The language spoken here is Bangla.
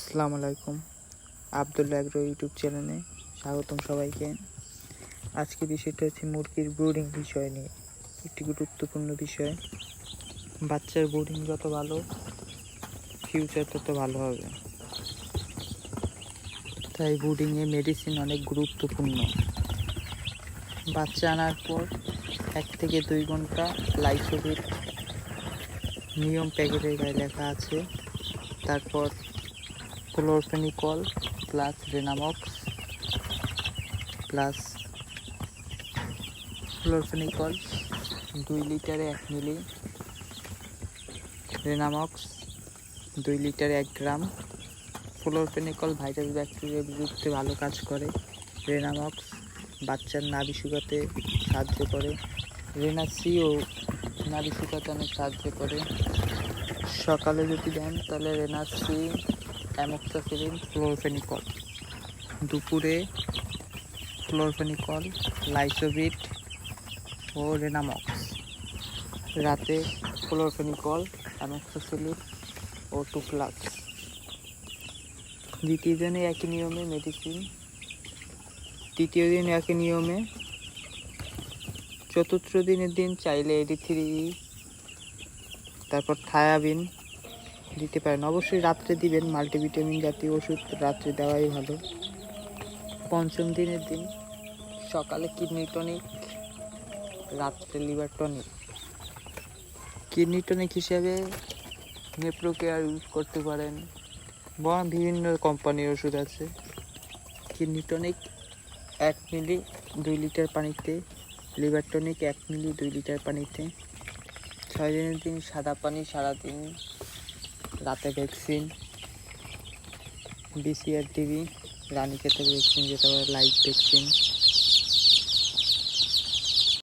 আসসালামু আলাইকুম। আবদুল্লা এগ্রো ইউটিউব চ্যানেলে স্বাগতম সবাইকে। আজকে বিষয়টা হচ্ছে মুরগির ব্রুডিং বিষয় নিয়ে। একটি গুরুত্বপূর্ণ বিষয়। বাচ্চার ব্রুডিং যত ভালো ফিউচার তত ভালো হবে। তাই ব্রুডিংয়ে মেডিসিন অনেক গুরুত্বপূর্ণ। বাচ্চা আনার পর এক থেকে দুই ঘণ্টা লাইসোভিট নিয়ম প্যাকেটের গায়ে লেখা আছে। তারপর ক্লোরফেনিকল প্লাস রেনামক্স প্লাস ক্লোরফেনিকল দুই লিটারে এক মিলি রেনামক্স দুই লিটারে এক গ্রাম ক্লোরফেনিকল ভাইরাস ব্যাকটেরিয়ার বিরুদ্ধে ভালো কাজ করে রেনামক্স বাচ্চার নাভি শুকাতে সাহায্য করে রেনাসিও নাভি শুকাতে অনেক সাহায্য করে। সকালে যদি দেন, তাহলে রেনাসি অ্যামোক্সাসিলিন ক্লোরফেনিকল। দুপুরে ক্লোরফেনিকল লাইসোভিট ও রেনামক্স। রাতে ক্লোরফেনিকল অ্যামোক্সাসিলিন ও টুপ্লাক্স দ্বিতীয় দিনে একই নিয়মে মেডিসিন। তৃতীয় দিন একই নিয়মে। চতুর্থ দিনের দিন চাইলে এডি থ্রি তারপর থায়াবিন দিতে পারেন। অবশ্যই রাত্রে দিবেন, মাল্টিভিটামিন জাতীয় ওষুধ রাত্রে দেওয়াই ভালো। পঞ্চম দিনের দিন, সকালে কিডনি টনিক, রাত্রে লিভার টনিক। কিডনি টনিক হিসেবে নেপ্রো কেয়ার ইউজ করতে পারেন। বা বিভিন্ন কোম্পানির ওষুধ আছে। কিডনি টনিক এক মিলি দুই লিটার পানিতে, লিভার টনিক এক মিলি দুই লিটার পানিতে। ছয় দিনের দিন সাদা পানি, সারাদিন রাতে ভ্যাকসিন বিসিআর টিভি রানীক্ষেতের ভ্যাকসিন যেটা বলে লাইভ ভ্যাকসিন